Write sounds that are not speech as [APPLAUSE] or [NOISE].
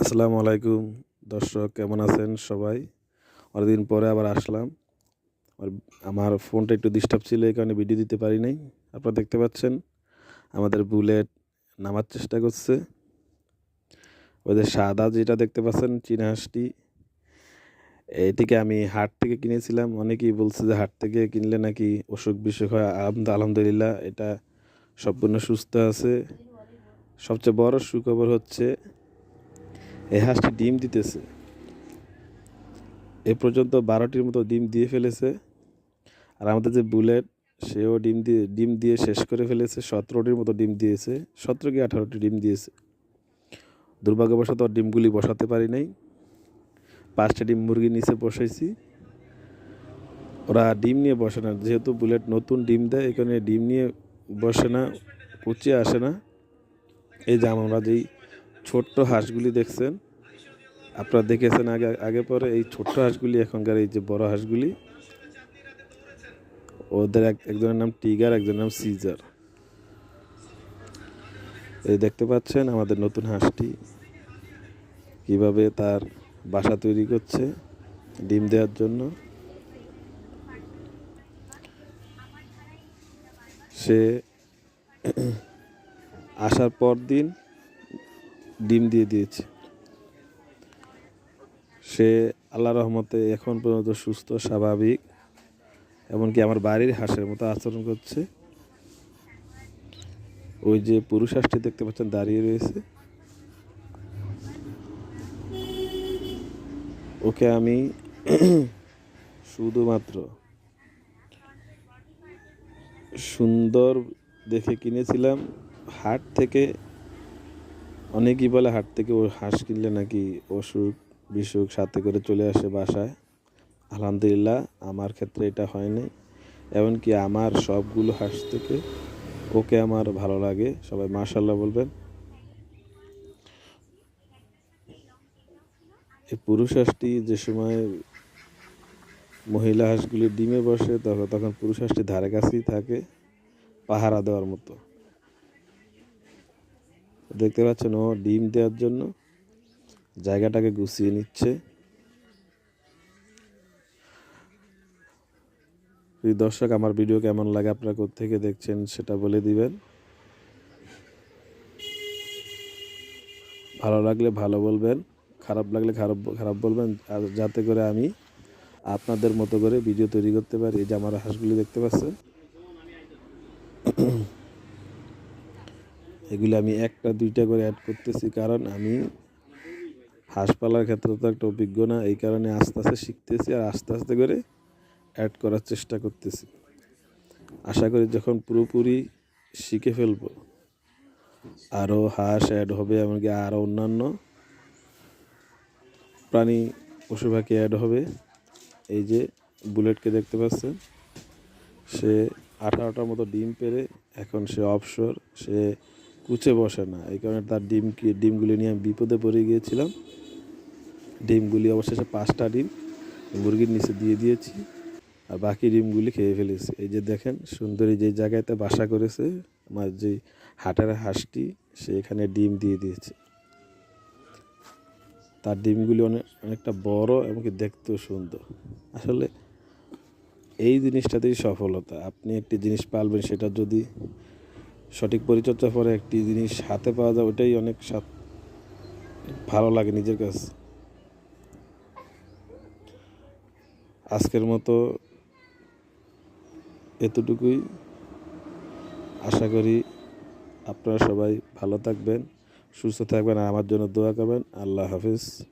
আসসালামু আলাইকুম। দর্শক, কেমন আছেন সবাই? অনেকদিন পরে আবার আসলাম। আমার ফোনটা একটু ডিস্টার্ব ছিল, এই কারণে ভিডিও দিতে পারি নাই। আপনারা দেখতে পাচ্ছেন, আমাদের বুলেট নামার চেষ্টা করছে। ওদের সাদা যেটা দেখতে পাচ্ছেন, চীনা হাঁসটি, এটিকে আমি হাট থেকে কিনেছিলাম। অনেকেই বলছে যে হাট থেকে কিনলে নাকি অসুখ বিসুখ হয়। আলহামদ- আলহামদুলিল্লাহ, এটা সম্পূর্ণ সুস্থ আছে। সবচেয়ে বড় সুখবর হচ্ছে এই হাঁসটি ডিম দিতেছে। এ পর্যন্ত বারোটির মতো ডিম দিয়ে ফেলেছে। আর আমাদের যে বুলেট, সেও ডিম দিয়ে ডিম দিয়ে শেষ করে ফেলেছে। সতেরোটির মতো ডিম দিয়েছে। সতেরো কি আঠারোটি ডিম দিয়েছে। দুর্ভাগ্যবশত ডিমগুলি বসাতে পারি নাই। পাঁচটা ডিম মুরগির নিচে বসাইছি। ওরা ডিম নিয়ে বসে না। যেহেতু বুলেট নতুন ডিম দেয় এখানে ডিম নিয়ে বসে না, কুচিয়ে আসে না। এই যে আমরা যেই ছোট্ট হাঁসগুলি দেখছেন। আপনারা দেখেছেন আগে আগে পরে এই ছোট্ট হাঁসগুলি, এখনকার এই যে বড় হাঁসগুলি। ওদের এক, একজনের নাম টিগার, একজনের নাম সিজার। এই দেখতে পাচ্ছেন আমাদের নতুন হাঁসটি কীভাবে তার বাসা তৈরি করছে ডিম দেওয়ার জন্য। সে আসার পর দিন ডিম দিয়ে দিয়েছে। সে আল্লাহ রহমতে এখন পর্যন্ত সুস্থ, স্বাভাবিক, এমনকি আমার বাড়ির হাঁসের মতো আচরণ করছে। ওই যে পুরুষ হাঁসটি দেখতে পাচ্ছেন দাঁড়িয়ে রয়েছে। ওকে আমি [CLEARS THROAT] শুধুমাত্র সুন্দর দেখে কিনেছিলাম, হাট থেকে অনেকেই বলে হাট থেকে ও হাঁস কিনলে নাকি অসুখ বিসুখ সাথে করে চলে আসে বাসায়। আলহামদুলিল্লাহ, আমার ক্ষেত্রে এটা হয়নি। এমনকি আমার সবগুলো হাঁস থেকে ওকে আমার ভালো লাগে, সবাই মাশাল্লাহ বলবেন। এই পুরুষ হাঁসটি যে সময় মহিলা হাঁসগুলি ডিমে বসে, তখন তখন পুরুষ হাঁসটি ধারে কাছেই থাকে, পাহারা দেওয়ার মতো। দেখতে পাচ্ছেন, ও ডিম দেওয়ার জন্য জায়গাটাকে গুছিয়ে নিচ্ছে। দর্শক, আমার ভিডিও কেমন লাগে আপনারা থেকে দেখছেন সেটা বলে দিবেন। ভালো লাগলে ভালো বলবেন, খারাপ লাগলে খারাপ খারাপ বলবেন, আর যাতে করে আমি আপনাদের মতো করে ভিডিও তৈরি করতে পারি। এই যে আমার হাঁসগুলি দেখতে পাচ্ছেন। এগুলি আমি একটা, দুইটা করে অ্যাড করতেছি কারণ আমি হাঁস পালার ক্ষেত্রে তো একটা অভিজ্ঞ না, এই কারণে আস্তে আস্তে শিখতেছি আর আস্তে আস্তে করে অ্যাড করার চেষ্টা করতেছি। আশা করি যখন পুরোপুরি শিখে ফেলব আরও হাঁস অ্যাড হবে, এমনকি আরও অন্যান্য প্রাণী পশু পাখি অ্যাড হবে। এই যে বুলেটকে দেখতে পাচ্ছেন, সে আঠারোটার মতো ডিম পেরে এখন সে অবসর সে কুচে বসে না। এই কারণে তার ডিম ডিমগুলি নিয়ে আমি বিপদে পড়ে গিয়েছিলাম। ডিমগুলি অবশেষে পাঁচটা ডিম মুরগির নিচে দিয়ে দিয়েছি আর বাকি ডিমগুলি খেয়ে ফেলেছি। এই যে দেখেন, সুন্দরী যে জায়গাতে বাসা করেছে, আমার যে হাটের হাঁসটি, সে এখানে ডিম দিয়ে দিয়েছে। তার ডিমগুলি অনেক অনেকটা বড় এমনকি দেখতেও সুন্দর। আসলে এই জিনিসটাতেই সফলতা। আপনি একটি জিনিস পালবেন, সেটা যদি সঠিক পরিচর্যা পরে একটি জিনিস হাতে পাওয়া যায় ওটাই অনেক সাত- ভালো লাগে নিজের কাছে। আজকের মতো এতটুকুই। আশা করি আপনারা সবাই ভালো থাকবেন, সুস্থ থাকবেন, আর আমার জন্য দোয়া করবেন। আল্লাহ হাফিজ।